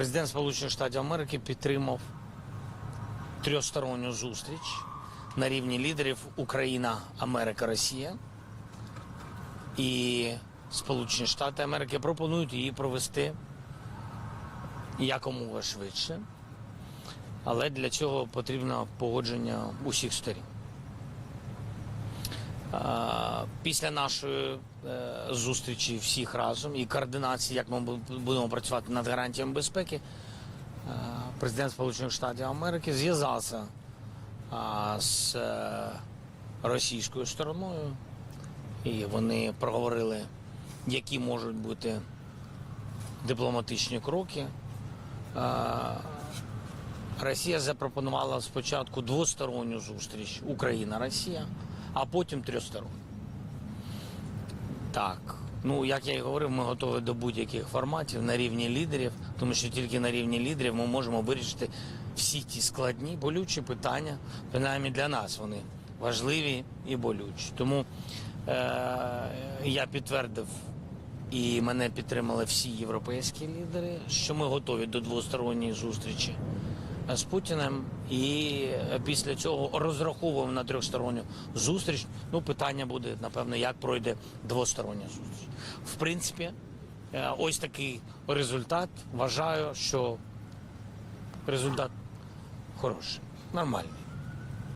Президент Сполучених Штатів Америки підтримав трьохсторонню зустріч на рівні лідерів Україна, Америка, Росія. І Сполучені Штати Америки пропонують її провести якомога швидше. Але для цього потрібно погодження усіх сторін. Після нашої е, зустрічі всіх разом і координації, як ми будемо працювати над гарантіями безпеки, е, президент Сполучених Штатів Америки зв'язався з е, російською стороною, і вони проговорили, які можуть бути дипломатичні кроки. Росія запропонувала спочатку двосторонню зустріч Україна-Росія, а потім трьохсторонню. Так. Ну, як я і говорив, ми готові до будь-яких форматів на рівні лідерів, тому що тільки на рівні лідерів ми можемо вирішити всі ті складні, болючі питання, принаймні для нас вони важливі і болючі. Тому е- я підтвердив і мене підтримали всі європейські лідери, що ми готові до двосторонньої зустрічі з Путіним, і е, після цього розраховуємо на трьохсторонню зустріч. Ну, питання буде, напевно, як пройде двостороння зустріч. В принципі, е, ось такий результат. Вважаю, що результат хороший, нормальний.